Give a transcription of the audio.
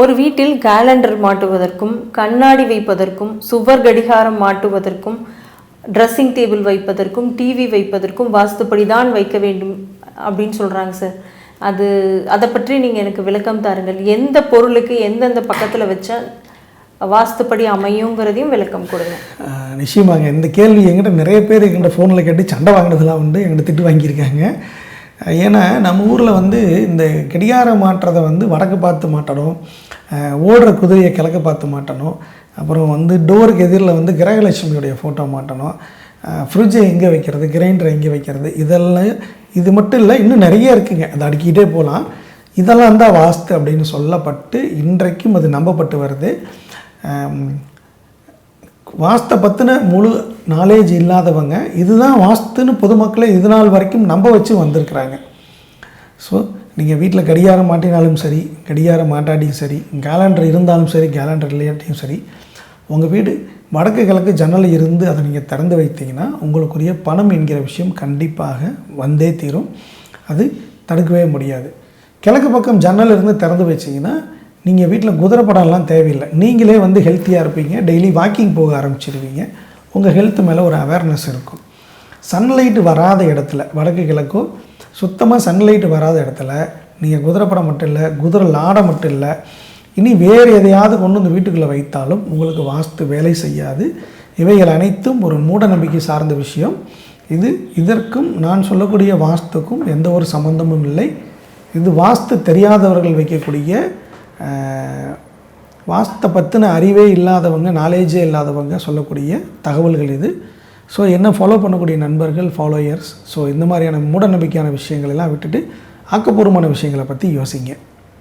ஒரு வீட்டில் கேலண்டர் மாட்டுவதற்கும் கண்ணாடி வைப்பதற்கும் சுவர் கடிகாரம் மாட்டுவதற்கும் ட்ரெஸ்ஸிங் டேபிள் வைப்பதற்கும் டிவி வைப்பதற்கும் வாஸ்துப்படி தான் வைக்க வேண்டும் அப்படின்னு சொல்கிறாங்க சார் அது அதை பற்றி நீங்கள் எனக்கு விளக்கம் தாருங்கள். எந்த பொருளுக்கு எந்தெந்த பக்கத்தில் வச்சா வாஸ்துப்படி அமையுங்கிறதையும் விளக்கம் கொடுங்க. நிச்சயமாக இந்த கேள்வி எங்கிட்ட நிறைய பேர் எங்கிட்ட ஃபோனில் கேட்டு சண்டை வாங்கினதெல்லாம் உண்டு எங்கிட்ட திட்டு வாங்கியிருக்காங்க. ஏன்னா நம்ம ஊரில் வந்து இந்த கடிகாரம் மாட்டுறதை வந்து வடக்கு பார்த்து மாட்டணும். ஓடுற குதிரையை கிழக்கு பார்த்து மாட்டணும். அப்புறம் வந்து டோருக்கு எதிரில் வந்து கிரகலட்சுமியுடைய ஃபோட்டோ மாட்டணும். ஃப்ரிட்ஜை எங்கே வைக்கிறது கிரைண்டரை எங்கே வைக்கிறது இதெல்லாம் இது மட்டும் இல்லை இன்னும் நிறைய இருக்குங்க. அதை அடுக்கிட்டே போகலாம் இதெல்லாம் தான் வாஸ்து அப்படின்னு சொல்லப்பட்டு இன்றைக்கும் அது நம்பப்பட்டு வருது. வாஸ்தை பற்றின முழு நாலேஜ் இல்லாதவங்க இதுதான் வாஸ்துன்னு பொதுமக்களை இது நாள் வரைக்கும் நம்ப வச்சு வந்திருக்கிறாங்க. ஸோ நீங்கள் வீட்டில் கடிகாரம் மாட்டினாலும் சரி கடிகாரம் மாட்டாட்டியும் சரி கேலண்டர் இருந்தாலும் சரி கேலண்டர் இல்லாட்டியும் சரி உங்கள் வீடு வடக்கு கிழக்கு ஜன்னல் இருந்து அதை நீங்கள் திறந்து வைத்தீங்கன்னா உங்களுக்குரிய பணம் என்கிற விஷயம் கண்டிப்பாக வந்தே தீரும். அது தடுக்கவே முடியாது. கிழக்கு பக்கம் ஜன்னல் இருந்து திறந்து வச்சிங்கன்னா நீங்கள் வீட்டில் குதிரை படம்லாம் தேவையில்லை. நீங்களே வந்து ஹெல்த்தியாக இருப்பீங்க. டெய்லி வாக்கிங் போக ஆரம்பிச்சிருவீங்க. உங்கள் ஹெல்த் மேலே ஒரு அவேர்னஸ் இருக்கும். சன்லைட் வராத இடத்துல வடக்கு கிழக்கோ சுத்தமாக சன்லைட் வராத இடத்துல நீங்கள் குதிரைப்படம் மட்டும் இல்லை குதிரை லாடை மட்டும் இல்லை இனி வேறு எதையாவது கொண்டு வந்து வீட்டுக்குள்ளே வைத்தாலும் உங்களுக்கு வாஸ்து வேலை செய்யாது. இவைகள் அனைத்தும் ஒரு மூட நம்பிக்கை சார்ந்த விஷயம். இது இதற்கும் நான் சொல்லக்கூடிய வாஸ்துக்கும் எந்த ஒரு சம்பந்தமும் இல்லை. இது வாஸ்து தெரியாதவர்கள் வைக்கக்கூடிய வாஸ்தை பற்றின அறிவே இல்லாதவங்க நாலேஜே இல்லாதவங்க சொல்லக்கூடிய தகவல்கள் இது. ஸோ என்ன ஃபாலோ பண்ணக்கூடிய நண்பர்கள் ஃபாலோயர்ஸ் ஸோ இந்த மாதிரியான மூட நம்பிக்கையான விஷயங்கள் எல்லாம் விட்டுட்டு ஆக்கப்பூர்வமான விஷயங்களை பற்றி யோசிங்க.